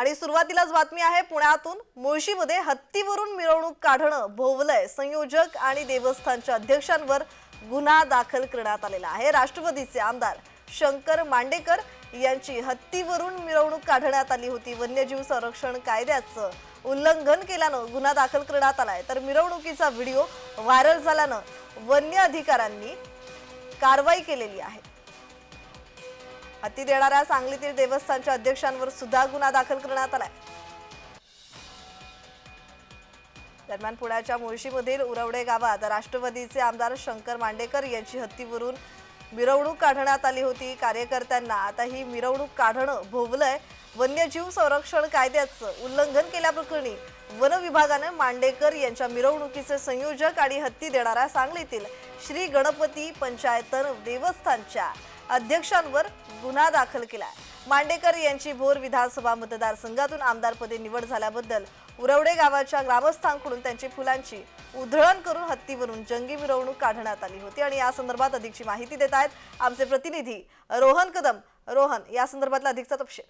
आणि सुरुवातीलाच बातमी आहे पुण्यातून मुळशीमध्ये हत्तीवरून मिरवणूक काढणं भोवलंय. संयोजक आणि देवस्थानच्या अध्यक्षांवर गुन्हा दाखल करण्यात आलेला आहे. राष्ट्रवादीचे आमदार शंकर मांडेकर यांची हत्तीवरून मिरवणूक काढण्यात आली होती. वन्यजीव संरक्षण कायद्याचं उल्लंघन केल्यानं गुन्हा दाखल करण्यात आलाय. तर मिरवणुकीचा व्हिडिओ व्हायरल झाल्यानं वन्य अधिकाऱ्यांनी कारवाई केलेली आहे. हत्ती देणाऱ्या सांगलीतील देवस्थानच्या अध्यक्षांवर सुद्धा गुन्हा दाखल करण्यात आलाय. दरम्यान पुण्याच्या मुळशीमधील उरवडे गावात राष्ट्रवादीचे आमदार शंकर मांडेकर यांची हत्तीवरून मिरवणूक काढण्यात आली होती. कार्यकर्त्यांना आता ही मिरवणूक काढणं भोवलंय. वन्यजीव संरक्षण कायद्याचं उल्लंघन केल्याप्रकरणी वन विभागानं मांडेकर यांच्या मिरवणुकीचे संयोजक आणि हत्ती देणाऱ्या सांगलीतील श्री गणपती पंचायतन देवस्थानच्या अध्यक्षांवर गुन्हा दाखल केला मांडेकर यांची भोर विधानसभा मतदारसंघातून आमदारपदी निवड झाल्याबद्दल उरवडे गावाच्या ग्रामस्थांकडून त्यांची फुलांची उधळण करून हत्तीवरून जंगी मिरवणूक काढण्यात आली होती आणि या संदर्भात अधिकची माहिती देत आहेत आमचे प्रतिनिधी रोहन कदम. रोहन या संदर्भातला अधिकचा तपशील.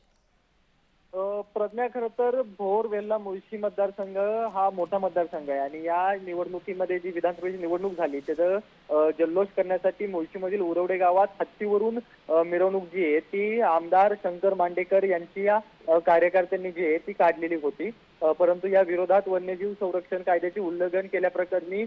प्रज्ञा खर तर भोर वेल्ला मुळशी मतदारसंघ हा मोठा मतदारसंघ आहे. आणि या निवडणुकीमध्ये जी विधानसभेची निवडणूक झाली त्याचं जल्लोष करण्यासाठी मुळशीमधील उरवडे गावात हत्तीवरून मिरवणूक जी आहे ती आमदार शंकर मांडेकर यांची या कार्यकर्त्यांनी जी आहे ती काढलेली होती. परंतु या विरोधात वन्यजीव संरक्षण कायद्याचे उल्लंघन केल्याप्रकरणी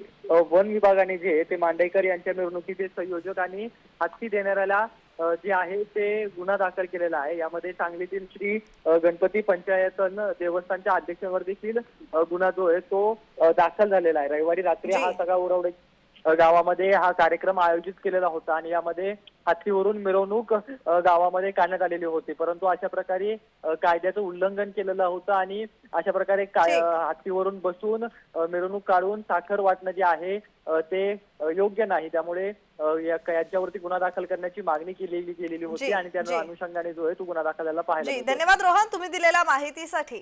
वन विभागाने जे आहे ते मांडेकर यांच्या मिरवणुकीचे संयोजक आणि हत्ती देणाऱ्याला जे आहे ते गुन्हा दाखल केलेला आहे यामध्ये सांगलीतील श्री गणपती पंचायतन देवस्थानच्या अध्यक्षांवर देखील गुन्हा जो आहे तो दाखल झालेला आहे रविवारी रात्री हा. सगळा उरवडे अ, गावामध्ये हा कार्यक्रम आयोजित केलेला होता आणि यामध्ये हत्तीवरून मिरवणूक गावामध्ये काढण्यात आलेली होती परंतु अशा प्रकारे कायद्याचं उल्लंघन केलेलं होतं आणि अशा प्रकारे काय हत्तीवरून बसून मिरवणूक काढून साखर वाटणं जे आहे ते योग्य नाही त्यामुळे याच्यावरती गुन्हा दाखल करण्याची मागणी केलेली गेलेली होती आणि. त्या अनुषंगाने जो आहे तो गुन्हा दाखल झाला पाहायला जी मिळतोय. धन्यवाद रोहन तुम्ही दिलेल्या माहितीसाठी